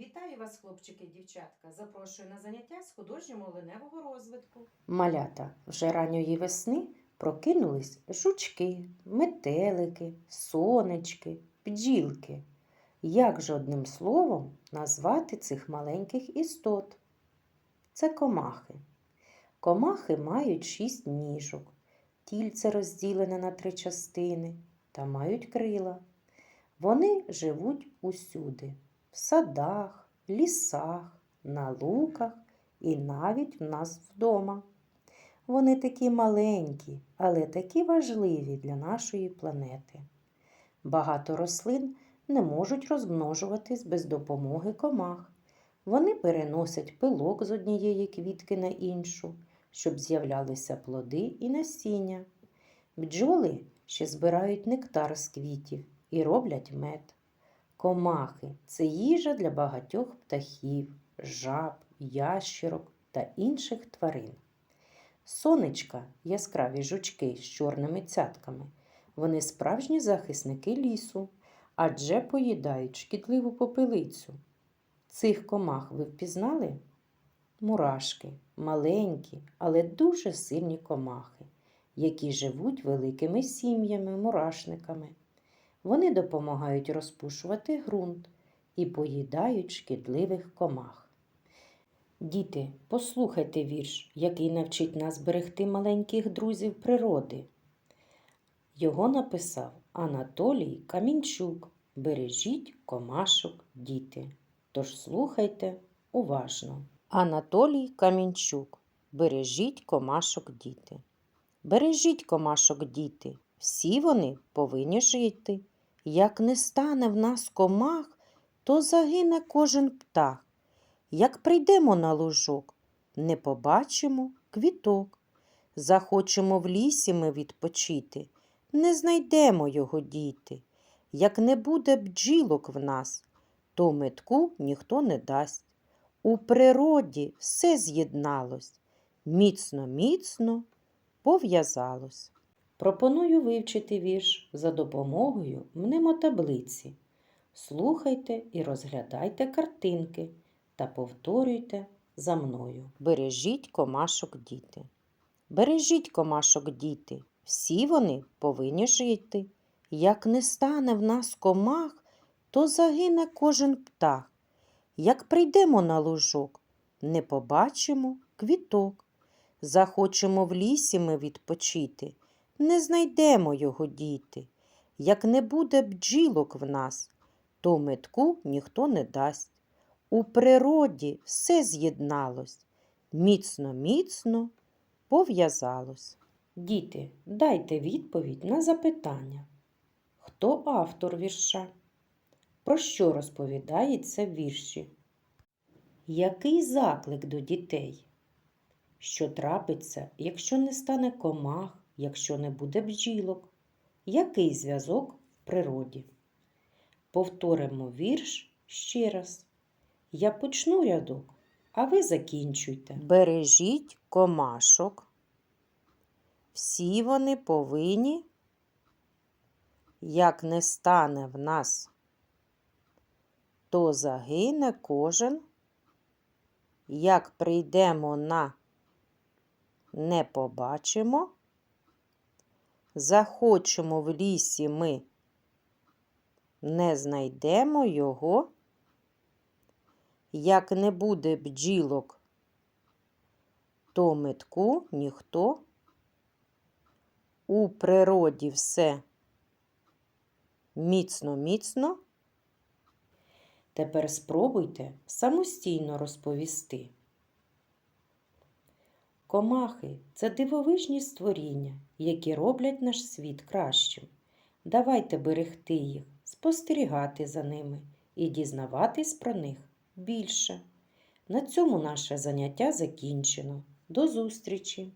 Вітаю вас, хлопчики дівчатка. Запрошую на заняття з художнього леневого розвитку. Малята вже ранньої весни прокинулись жучки, метелики, сонечки, бджілки. Як же одним словом назвати цих маленьких істот? Це комахи. Комахи мають шість ніжок, тільце розділене на три частини та мають крила. Вони живуть усюди в садах, лісах, на луках і навіть в нас вдома. Вони такі маленькі, але такі важливі для нашої планети. Багато рослин не можуть розмножуватись без допомоги комах. Вони переносять пилок з однієї квітки на іншу, щоб з'являлися плоди і насіння. Бджоли ще збирають нектар з квітів і роблять мед. Комахи це їжа для багатьох птахів, жаб, ящерок та інших тварин. Сонечка яскраві жучки з чорними цятками. Вони справжні захисники лісу, адже поїдають шкідливу попелицю. Цих комах ви впізнали? Мурашки, маленькі, але дуже сильні комахи, які живуть великими сім'ями, мурашниками. Вони допомагають розпушувати ґрунт і поїдають шкідливих комах. Діти, послухайте вірш, який навчить нас берегти маленьких друзів природи. Його написав Анатолій Камінчук. Бережіть комашок, діти. Тож слухайте уважно. Анатолій Камінчук. Бережіть комашок, діти. Бережіть комашок, діти. Всі вони повинні жити. Як не стане в нас комах, то загине кожен птах. Як прийдемо на лужок, не побачимо квіток. Захочемо в лісі ми відпочити, не знайдемо його діти. Як не буде бджілок в нас, то метку ніхто не дасть. У природі все з'єдналось, міцно, міцно пов'язалось. Пропоную вивчити вірш за допомогою мнемотаблиці. Слухайте і розглядайте картинки та повторюйте за мною. Бережіть комашок діти. Бережіть комашок діти. Всі вони повинні жити. Як не стане в нас комах, то загине кожен птах. Як прийдемо на лужок, не побачимо квіток. Захочемо в лісі ми відпочити, не знайдемо його діти. Як не буде бджілок в нас, то метку ніхто не дасть. У природі все з'єдналось, міцно, міцно пов'язалось. Діти, дайте відповідь на запитання. Хто автор вірша? Про що розповідається в вірші? Який заклик до дітей? Що трапиться, якщо не стане комах, якщо не буде бджілок? Який зв'язок в природі? Повторимо вірш ще раз. Я почну рядок, а ви закінчуйте. Бережіть комашок. Всі вони повинні, як не стане в нас, то загине кожен, як прийдемо на не побачимо, захочемо в лісі ми, не знайдемо його, як не буде бджілок, то метку ніхто у природі все міцно, міцно. Тепер спробуйте самостійно розповісти. Комахи це дивовижні створіння, які роблять наш світ кращим. Давайте берегти їх, спостерігати за ними і дізнаватись про них більше. На цьому наше заняття закінчено. До зустрічі!